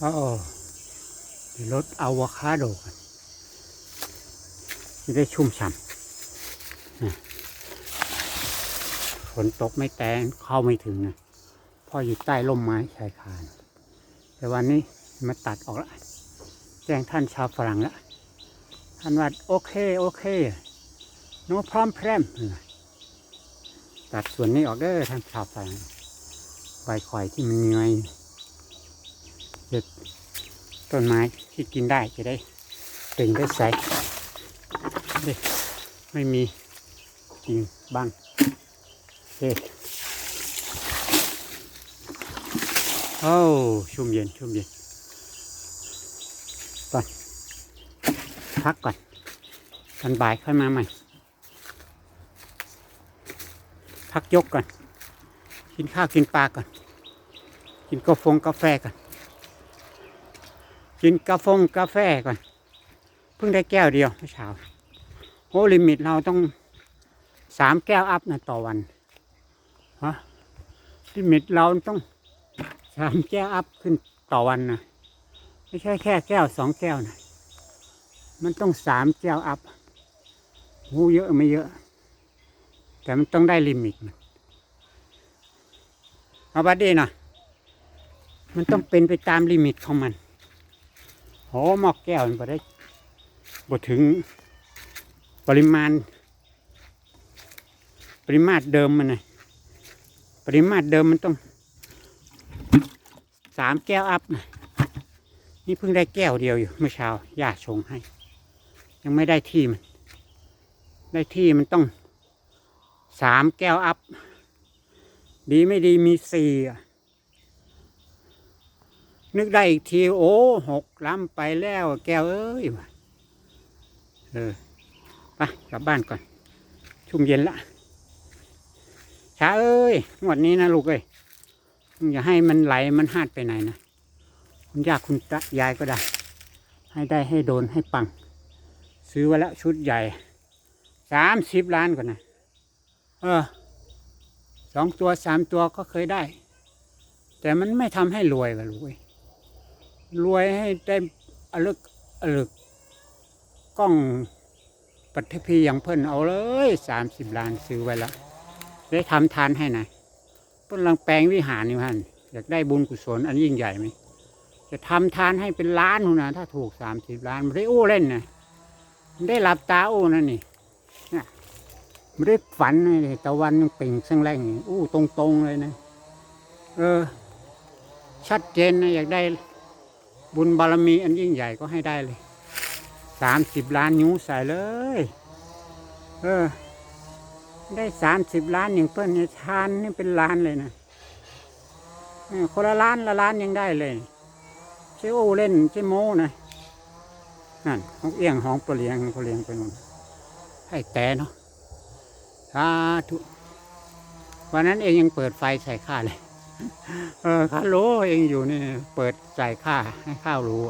โอ้เดี๋ยวรถอะโวคาโดกันจะได้ชุ่มฉ่ำฝนตกไม่แตงเข้าไม่ถึงนะพ่ออยู่ใต้ร่มไม้ชายคาแต่วันนี้มาตัดออกแล้วแจ้งท่านชาวฝรั่งแล้วท่านว่าโอเค โอเคโน้พร้อมแพรมตัดส่วนนี้ออกเด้อท่านชาวฝรั่งใบข่อยที่มันเหนื่อย เด็ดต้นไม้ที่กินได้จะได้เตึงได้ใสได้ไม่มีกิ่งบังโอเคโอ้ชุ่มเย็นชุ่มเย็นก่อนพักก่อนตอนบ่ายค่อยมาใหม่ พักยกก่อน กินข้าวกินปลาก่อน กินกาแฟกาแฟก่อน กินกาแฟกาแฟก่อน เพิ่งได้แก้วเดียวเมื่อเช้าโอ้ลิมิตเราต้องสามแก้วอัพนะต่อวันฮะลิมิตเราต้องสามแก้วอัพขึ้นต่อวันนะไม่ใช่แค่แก้วสองแก้วนะมันต้องสามแก้วอัพหูเยอะไม่เยอะ แต่มันต้องได้ลิมิตมันเอาบัดดีหน่อยมันต้องเป็นไปตามลิมิตของมัน หหมอกแก้วมันบ่ได้บ่ถึงปริมาณ ปริมาตรเดิมมันนะปริมาตรเดิมมันต้องสามแก้วอัพนะนี่เพิ่งได้แก้วเดียวอยู่ เมื่อเช้าย่าชงให้ ยังไม่ได้ที่มัน ได้ที่มันต้องสามแก้วอัพ ดีไม่ดีมีสี่อะ นึกได้อีกทีโอ้หกล้ำไปแล้วแก้วเอ้ยว่ะเออไปกลับบ้านก่อน ชุ่มเย็นละช้าเอ้ยงวดนี้นะลูกเอ้ยอย่าให้มันไหลมันหาดไปไหนนะคุณย่าคุณตายายก็ได้ ให้ได้ให้โดนให้ปัง ซื้อไว้แล้วชุดใหญ่สามสิบล้านก่อนนะเออสองตัวสามตัวก็เคยได้ แต่มันไม่ทำให้รวยกันลูกเอ้ย รวยให้ได้อลึกอลึกกล้องปัทภีอย่างเพิ่นเอาเลยสามสิบล้านซื้อไว้แล้วได้ทำทานให้นะเพิ่นลังแปลงวิหารอยู่ฮันอยากได้บุญกุศลอันยิ่งใหญ่ไหมจะทำทานให้เป็นล้านหนูนะถ้าถูกสามสิบล้านไม่ได้อู้เล่นนะไม่ได้หลับตาอู้นั่นนี่ไม่ได้ฝันเลยตะวันยังเปล่งสังแรงอู้ตรงๆเลยนะ เออ ชัดเจนนะอยากได้ บุญบารมีอันยิ่งใหญ่ก็ให้ได้เลยสามสิบล้านนิ้วใส่เลย เออ ได้สามสิบล้านอย่างเพื่อนเนี่ยทานนี่เป็นล้านเลยนะคนละล้านละล้านยังได้เลยเจ้โอเล่นเจ้โมนะนั่นของเอียงห้องปลเลียงปลเลียงไปนู่นให้แต่เนาะสาธุวันนั้นเองยังเปิดไฟใส่ข้าเลย เออข้ารู้เองอยู่นี่ เปิดใส่ข้าให้ข้าวรู้